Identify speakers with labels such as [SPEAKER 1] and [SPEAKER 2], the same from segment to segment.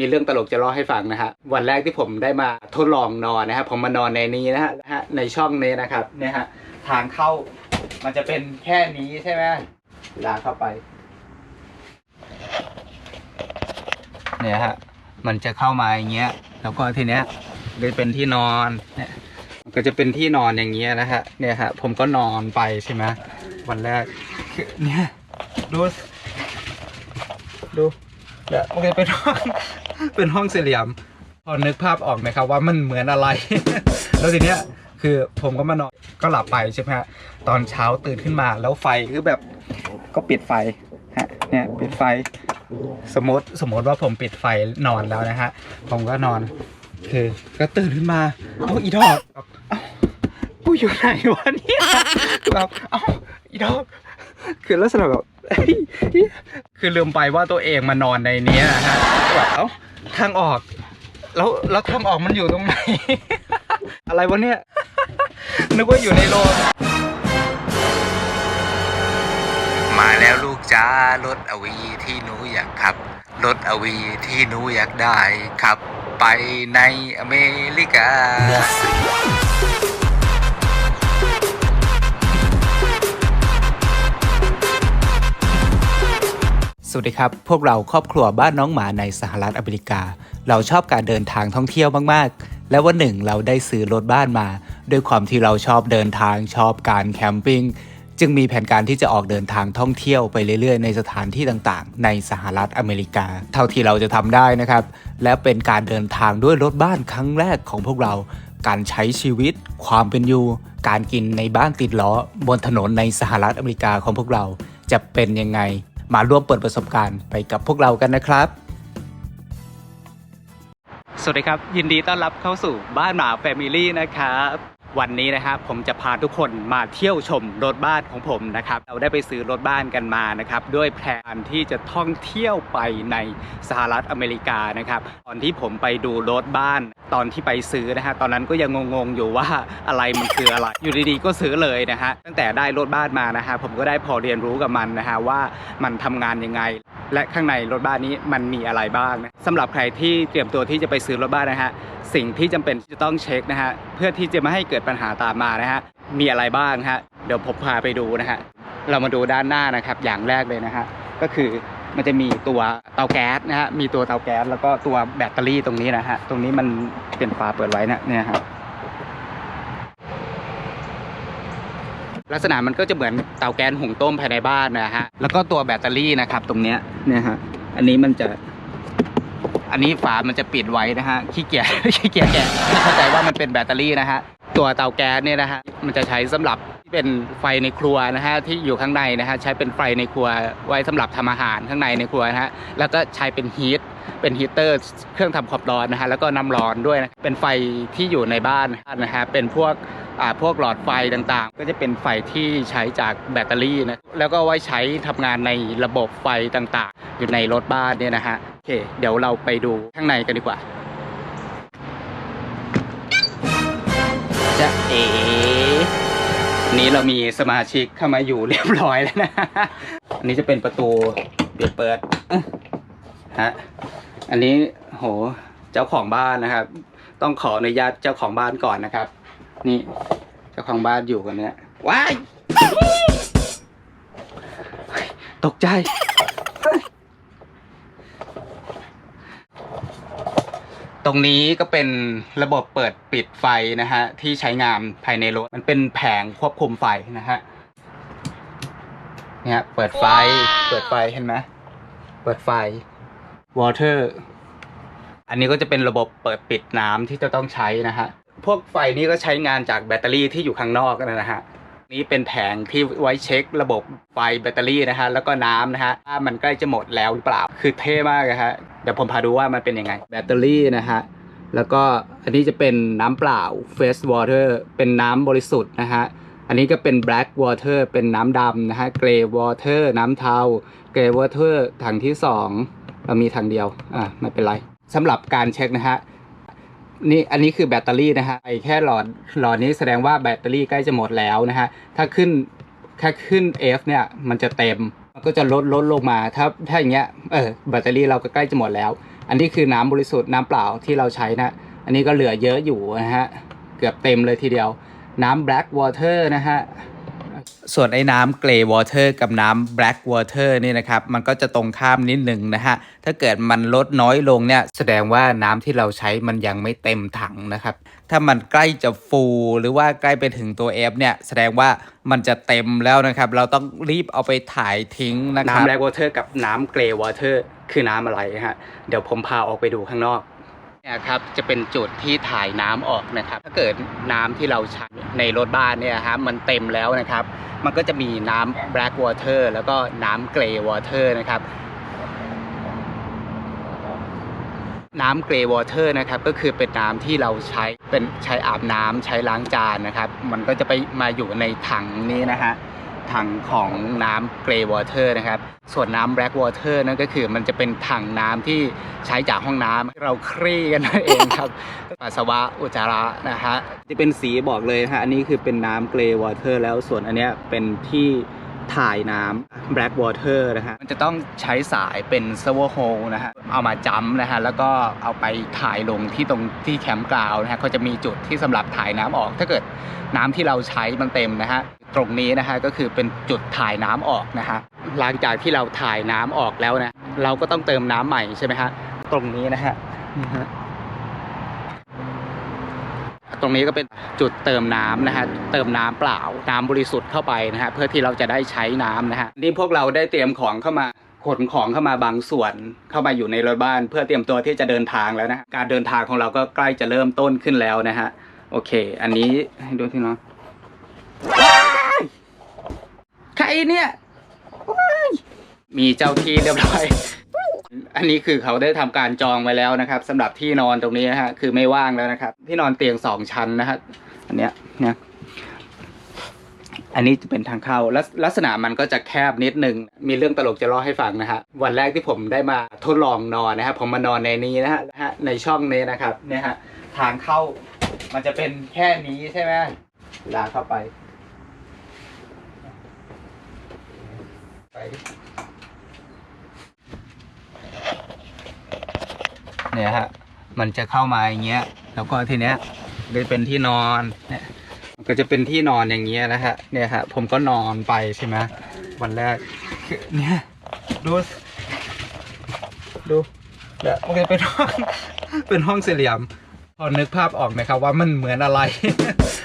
[SPEAKER 1] มีเรื่องตลกจะเล่าให้ฟังนะฮะวันแรกที่ผมได้มาทดลองนอนนะฮะผมมานอนในนี้นะฮะในช่องนี้นะครับเนี่ยฮะทางเข้ามันจะเป็นแค่นี้ใช่ไหมเวลาเข้าไป เนี่ยฮะมันจะเข้ามาอย่างเงี้ย แล้วก็ทีเนี้ยก็จะเป็นที่นอนเนี่ยก็จะเป็นที่นอนอย่างเงี้ยนะฮะเนี่ยฮะผมก็นอนไปใช่ไหมวันแรกคือเนี่ยดูดูเนี่ยมันจะเป็นห้อง เป็นห้องสี่เหลี่ยม พอนึกภาพออกไหมครับว่ามันเหมือนอะไร แล้วทีเนี้ยคือผมก็มานอนก็หลับไปใช่ไหมฮะตอนเช้าตื่นขึ้นมาแล้วไฟคือแบบก็ปิดไฟฮะเนี่ยปิดไฟสมมติสมมติว่าผมปิดไฟนอนแล้วนะฮะผมก็นอน คือก็ตื่นขึ้นมาเอ้าอีดอกเอ้ากูอยู่ไหนวะเนี่ยแบบเอ้าอีดอกคือลักษณะแบบ คือลืมไปว่าตัวเองมานอนในเนี้ยนะฮะแบบเอ้า ทางออก แล้วแล้วทางออกมันอยู่ตรงไหน อะไรวะเนี่ย นึกว่าอยู่ในโรงมาแล้วลูกจ้ารถอวีที่หนูอยากขับ รถอวีที่หนูอยากได้ขับไปในอเมริกา สวัสดีครับ พวกเราครอบครัวบ้านน้องหมาในสหรัฐอเมริกา เราชอบการเดินทางท่องเที่ยวมาก ๆ และวันหนึ่งเราได้ซื้อรถบ้านมา ด้วยความที่เราชอบเดินทางชอบการแคมปิ้งจึงมีแผนการที่จะออกเดินทางท่องเที่ยวไปเรื่อย ๆ ในสถานที่ต่างๆ ในสหรัฐอเมริกา เท่าที่เราจะทำได้นะครับ และเป็นการเดินทางด้วยรถบ้านครั้งแรกของพวกเรา การใช้ชีวิต ความเป็นอยู่ การกินในบ้านติดล้อบนถนนในสหรัฐอเมริกาของพวกเราจะเป็นยังไง มาร่วมเปิดประสบการณ์ไปกับพวกเรากันนะครับ สวัสดีครับ ยินดีต้อนรับเข้าสู่บ้านหมาแฟมิลี่นะครับ วันนี้นะครับผมจะพาทุกคนมาเที่ยวชมรถบ้านของผมนะครับ เราได้ไปซื้อรถบ้านกันมานะครับด้วยแผนที่จะท่องเที่ยวไปในสหรัฐอเมริกานะครับตอนที่ผมไปดูรถบ้านตอนที่ไปซื้อนะฮะตอนนั้นก็ยังงงๆอยู่ว่าอะไรมันคืออะไร อยู่ดีๆก็ซื้อเลยนะฮะตั้งแต่ได้รถบ้านมานะฮะผมก็ได้พอเรียนรู้กับมันนะฮะว่ามันทำงานยังไง และข้างในรถบ้านนี้มันมีอะไรบ้างนะสำหรับใครที่เตรียมตัวที่จะไปซื้อรถบ้านนะฮะสิ่งที่จำเป็นที่จะต้องเช็คนะฮะ พื่อที่จะไม่ให้เกิดปัญหาตามมานะฮะมีอะไรบ้างฮะเดี๋ยวผมพาไปดูนะฮะเรามาดูด้านหน้านะครับอย่างแรกเลยนะฮะก็คือมันจะมีตัวเตาแก๊สนะฮะมีตัวเตาแก๊สแล้วก็ตัวแบตเตอรี่ตรงนี้นะฮะตรงนี้มันเป็นฝาเปิดไว้นะเนี่ยฮะลักษณะมันก็จะเหมือนเตาแก๊สหุงต้มภายในบ้านนะฮะแล้วก็ตัวแบตเตอรี่นะครับตรงเนี้ยเนี่ยฮะอันนี้มันจะ อันนี้ฝามันจะปิดไว้นะฮะขี้เกียจขี้เกียจแกะเข้าใจว่ามันเป็นแบตเตอรี่นะฮะตัวเตาแก๊สเนี่ยนะฮะมันจะใช้สำหรับ เป็นไฟในครัวนะฮะที่อยู่ข้างในนะฮะใช้เป็นไฟในครัวไว้สำหรับทำอาหารข้างในในครัวนะฮะแล้วก็ใช้เป็นฮีทเป็นฮีเตอร์เครื่องทำความร้อนนะฮะแล้วก็น้ำร้อนด้วยนะเป็นไฟที่อยู่ในบ้านนะฮะเป็นพวกอ่าพวกหลอดไฟต่างๆ ก็จะเป็นไฟที่ใช้จากแบตเตอรี่นะแล้วก็ไว้ใช้ทำงานในระบบไฟต่างๆ อยู่ในรถบ้านเนี่ยนะฮะโอเคเดี๋ยวเราไปดูข้างในกันดีกว่าจะเอ๋ นี้เรามีสมาชิกเข้ามาอยู่เรียบร้อยแล้วนะ อันนี้จะเป็นประตูเปิดเปิดฮะ อันนี้โหเจ้าของบ้านนะครับ ต้องขออนุญาตเจ้าของบ้านก่อนนะครับ นี่เจ้าของบ้านอยู่กันเนี่ยว้ายตกใจเฮ้ยต รงนี้ก็เป็นระบบเปิดปิดไฟนะฮะที่ใช้งานภายในรถ มันเป็นแผงควบคุมไฟนะฮะเนี่ยเปิดไฟ เปิดไฟเห็นไหมเปิดไฟ water อันนี้ก็จะเป็นระบบเปิดปิดน้ำที่จะต้องใช้นะฮะ พวกไฟนี้ก็ใช้งานจากแบตเตอรี่ที่อยู่ข้างนอกนะฮะ นี้เป็นแผงที่ไว้เช็คระบบไฟแบตเตอรี่นะฮะ แล้วก็น้ำนะฮะว่ามันใกล้จะหมดแล้วหรือเปล่า คือเท่มากนะฮะ เดี๋ยวผมพาดูว่ามันเป็นยังไง แบตเตอรี่นะฮะ แล้วก็อันนี้จะเป็นน้ำเปล่า fresh water เป็นน้ำบริสุทธิ์นะฮะ อันนี้ก็เป็น black water เป็นน้ำดำนะฮะ gray water น้ำเทา gray water ถังที่สองเรามีถังเดียว อะไม่เป็นไรสำหรับการเช็คนะฮะนี่อันนี้คือแบตเตอรี่นะฮะไอแค่หลอดหลอดนี้แสดงว่าแบตเตอรี่ใกล้จะหมดแล้วนะฮะถ้าขึ้นแค่ขึ้น F เนี่ยมันจะเต็ม มันก็จะลดลดลงมาถ้าถ้าอย่างเงี้ยเออแบตเตอรี่เราก็ใกล้จะหมดแล้ว อันนี้คือน้ำบริสุทธิ์น้ำเปล่าที่เราใช้นะ อันนี้ก็เหลือเยอะอยู่นะฮะ เกือบเต็มเลยทีเดียว น้ำ black water นะฮะ ส่วนไอ้น้ำ grey water กับน้ำ black water นี่นะครับมันก็จะตรงข้ามนิดหนึ่งนะฮะถ้าเกิดมันลดน้อยลงเนี่ยแสดงว่าน้ำที่เราใช้มันยังไม่เต็มถังนะครับถ้ามันใกล้จะฟูหรือว่าใกล้ไปถึงตัว F เนี่ยแสดงว่ามันจะเต็มแล้วนะครับ เราต้องรีบเอาไปถ่ายทิ้งนะครับน้ำ black water กับน้ำ grey water คือน้ำอะไรฮะเดี๋ยวผมพาออกไปดูข้างนอกเนี่ยครับจะเป็นจุดที่ถ่ายน้ำออกนะครับ ถ้าเกิดน้ำที่เราใช้ในรถบ้านเนี่ยครับมันเต็มแล้วนะครับ มันก็จะมีน้ำ black water แล้วก็น้ำ grey water นะครับน้ำ grey water นะครับก็คือเป็นน้ำที่เราใช้เป็นใช้อาบน้ำใช้ล้างจานนะครับ มันก็จะไปมาอยู่ในถังนี้นะฮะ ถังของน้ำ grey water นะครับ ส่วนน้ำ black water นั่นก็คือมันจะเป็นถังน้ำที่ใช้จากห้องน้ำเราครี่กันนั่นเองครับปัสสาวะอุจจาระนะฮะจะเป็นสีบอกเลยฮะอันนี้คือเป็นน้ำ grey water แล้วส่วนอันเนี้ยเป็นที่ ถ่ายน้ำ black water นะฮะ มันจะต้องใช้สายเป็น server hole นะฮะ เอามาจัมนะฮะ แล้วก็เอาไปถ่ายลงที่ตรงที่แคมป์กราวน์นะฮะเขาจะมีจุดที่สำหรับถ่ายน้ำออก ถ้าเกิดน้ำที่เราใช้มันเต็มนะฮะ ตรงนี้นะฮะก็คือเป็นจุดถ่ายน้ำออกนะฮะ หลังจากที่เราถ่ายน้ำออกแล้วนะ เราก็ต้องเติมน้ำใหม่ใช่ไหมฮะ ตรงนี้นะฮะนี่ฮะ ตรงนี้ก็เป็นจุดเติมน้ำนะฮะเติมน้ำเปล่าน้ำบริสุทธิ์เข้าไปนะฮะเพื่อที่เราจะได้ใช้น้ำนะฮะนี่พวกเราได้เตรียมของเข้ามาขนของเข้ามาบางส่วนเข้ามาอยู่ในรถบ้าน เพื่อเตรียมตัวที่จะเดินทางแล้วนะฮะการเดินทางของเราก็ใกล้จะเริ่มต้นขึ้นแล้วนะฮะโอเค อันนี้ให้ดูที่เนาะใครเนี่ยว้ายมีเจ้าที่เรียบร้อย อันนี้คือเขาได้ทำการจองไว้แล้วนะครับสำหรับที่นอนตรงนี้นะฮะคือไม่ว่างแล้วนะครับ ที่นอนเตียงสองชั้นนะฮะอันเนี้ยเนี่ยอันนี้จะเป็นทางเข้าลักษณะมันก็จะแคบนิดนึง มีเรื่องตลกจะเล่าให้ฟังนะฮะวันแรกที่ผมได้มาทดลองนอนนะฮะผมมานอนในนี้นะฮะในช่องนี้นะครับเนี่ยฮะทางเข้ามันจะเป็นแค่นี้ใช่ไหมลาเข้าไปไป เนี่ยฮะมันจะเข้ามาอย่างเงี้ย แล้วก็ทีเนี้ยจะเป็นที่นอนเนี่ยมันก็จะเป็นที่นอนอย่างเงี้ยนะฮะเนี่ยฮะผมก็นอนไปใช่ไหมวันแรกเนี่ยดูดูเนี่ยวโอเคเป็นห้องเป็นห้องสี่เหลี่ยมพอนึกภาพออกไหมครับว่ามันเหมือนอะไร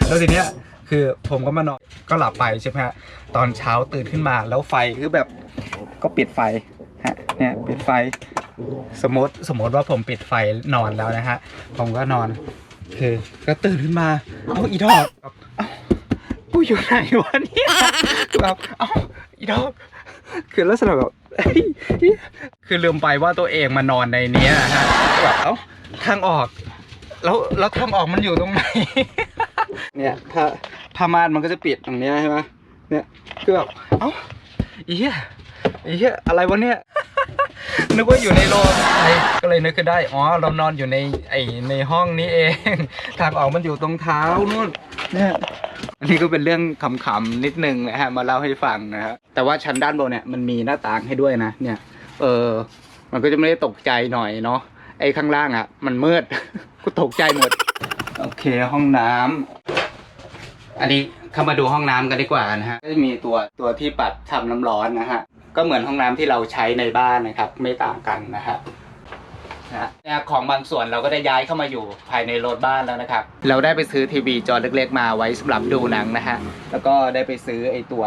[SPEAKER 1] แล้วทีเนี้ยคือผมก็มานอนก็หลับไปใช่ไหมฮะตอนเช้าตื่นขึ้นมาแล้วไฟคือแบบก็ปิดไฟฮะเนี่ยปิดไฟ สมมติสมมติว่าผมปิดไฟนอนแล้วนะฮะ ผมก็นอน คือ ก็ตื่นขึ้นมา เอาอีดอกเอ้ากูอยู่ไหนวะเนี่ยแบบเอ้าอีดอกคือลักษณะแบบคือลืมไปว่าตัวเองมานอนในนี้นะฮะแบบเอ้าทางออก แล้วแล้วทางออกมันอยู่ตรงไหน เนี่ยถ้าผ้าม่านมันก็จะปิดตรงนี้ใช่ไหมเนี่ยคือแบบเอ้าอี เหี้ยอีเหี้ยอะไรวะเนี่ย นึกว่าอยู่ในโรงก็เลยนึกขึ้นได้ อ๋อ เรานอนอยู่ในไอในห้องนี้เอง ทางออกมันอยู่ตรงเท้านู่นเนี่ยอันนี้ก็เป็นเรื่องขำๆนิดนึงนะฮะ มาเล่าให้ฟังนะฮะ แต่ว่าชั้นด้านบนเนี่ยมันมีหน้าต่างให้ด้วยนะ เนี่ย เออ มันก็จะไม่ได้ตกใจหน่อยเนาะ ไอ้ข้างล่างอะ มันมืด กูตกใจหมด โอเคห้องน้ำอันนี้เข้ามาดูห้องน้ำกันดีกว่านะฮะ ก็จะมีตัวตัวที่ปัดทำน้ำร้อนนะฮะ ก็เหมือนห้องน้ำที่เราใช้ในบ้านนะครับ ไม่ต่างกันนะครับนะฮะนะของบางส่วนเราก็ได้ย้ายเข้ามาอยู่ภายในรถบ้านแล้วนะครับ เราได้ไปซื้อทีวีจอเล็ก ๆ มาไว้สำหรับดูหนังนะฮะแล้วก็ได้ไปซื้อไอ้ตัว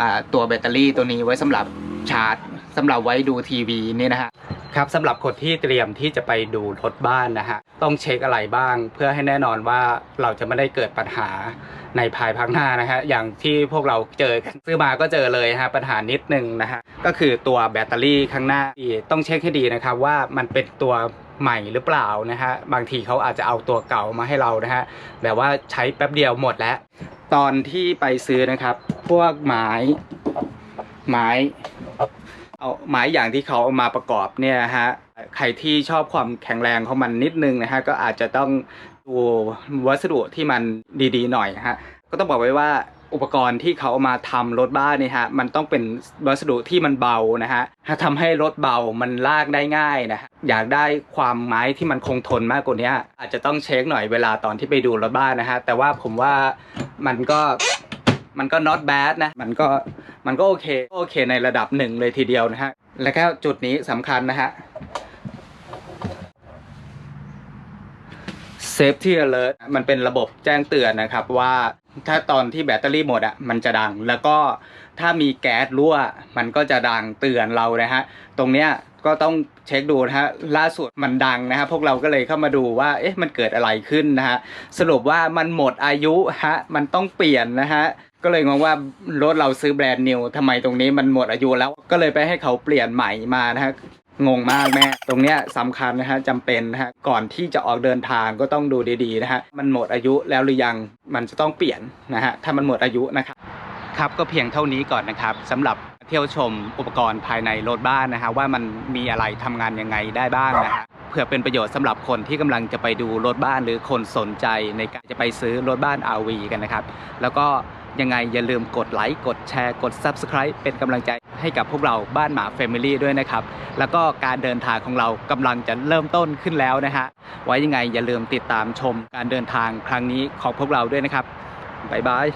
[SPEAKER 1] อ่าตัวแบตเตอรี่ตัวนี้ไว้สำหรับชาร์จ สำหรับไว้ดูทีวีนี่นะฮะครับสำหรับคนที่เตรียมที่จะไปดูรถบ้านนะฮะต้องเช็คอะไรบ้าง เพื่อให้แน่นอนว่าเราจะไม่ได้เกิดปัญหาในภายภาคหน้านะฮะอย่างที่พวกเราเจอกันซื้อมาก็เจอเลยฮะปัญหานิดนึงนะฮะก็คือตัวแบตเตอรี่ข้างหน้าต้องเช็คให้ดีนะครับว่ามันเป็นตัวใหม่หรือเปล่านะฮะบางทีเขาอาจจะเอาตัวเก่ามาให้เรานะฮะแบบว่าใช้แป๊บเดียวหมดแล้ว ตอนที่ไปซื้อนะครับ พวกไม้ไม้ เอาไม้อย่างที่เขาเอามาประกอบเนี่ยฮะใครที่ชอบความแข็งแรงของมันนิดนึงนะฮะก็อาจจะต้องดูวัสดุที่มันดีๆหน่อยฮะก็ต้องบอกไว้ว่าอุปกรณ์ที่เขาเอามาทำรถบ้านเนี่ยฮะมันต้องเป็นวัสดุที่มันเบานะฮะถ้าทำให้รถเบามันลากได้ง่ายนะฮะอยากได้ความไม้ที่มันคงทนมากกว่านี้อาจจะต้องเช็คหน่อยเวลาตอนที่ไปดูรถบ้านนะฮะแต่ว่าผมว่ามันก็ มันก็ not bad นะ มันก็มันก็โอเค โอเคในระดับหนึ่งเลยทีเดียวนะฮะ แล้วก็จุดนี้สำคัญนะฮะ Safety Alert มันเป็นระบบแจ้งเตือนนะครับว่าถ้าตอนที่แบตเตอรี่หมดอะมันจะดัง แล้วก็ถ้ามีแก๊สรั่ว มันก็จะดังเตือนเรานะฮะ ตรงเนี้ยก็ต้องเช็คดูนะฮะล่าสุดมันดังนะฮะพวกเราก็เลยเข้ามาดูว่าเอ๊ะมันเกิดอะไรขึ้นนะฮะสรุปว่ามันหมดอายุฮะมันต้องเปลี่ยนนะฮะ ก็เลยงงว่ารถเราซื้อแบรนด์นิวทำไมตรงนี้มันหมดอายุแล้วก็เลยไปให้เขาเปลี่ยนใหม่มานะฮะงงมากแม่ ตรงเนี้ยสำคัญนะฮะจำเป็นนะฮะก่อนที่จะออกเดินทางก็ต้องดูดีๆนะฮะมันหมดอายุแล้วหรือยังมันจะต้องเปลี่ยนนะฮะถ้ามันหมดอายุนะครับครับก็เพียงเท่านี้ก่อนนะครับสำหรับเที่ยวชมอุปกรณ์ภายในรถบ้านนะฮะว่ามันมีอะไรทำงานยังไงได้บ้างนะฮะเพื่อเป็นประโยชน์สำหรับคนที่กำลังจะไปดูรถบ้านหรือคนสนใจในการจะไปซื้อรถบ้าน RV กันนะครับ แล้วก็ ยังไงอย่าลืมกดไลค์ กดแชร์ กด Subscribe เป็นกำลังใจให้กับพวกเราบ้านหมา Family ด้วยนะครับ แล้วก็การเดินทางของเรากำลังจะเริ่มต้นขึ้นแล้วนะฮะ ไว้ยังไงอย่าลืมติดตามชมการเดินทางครั้งนี้ของพวกเราด้วยนะครับบ๊ายบาย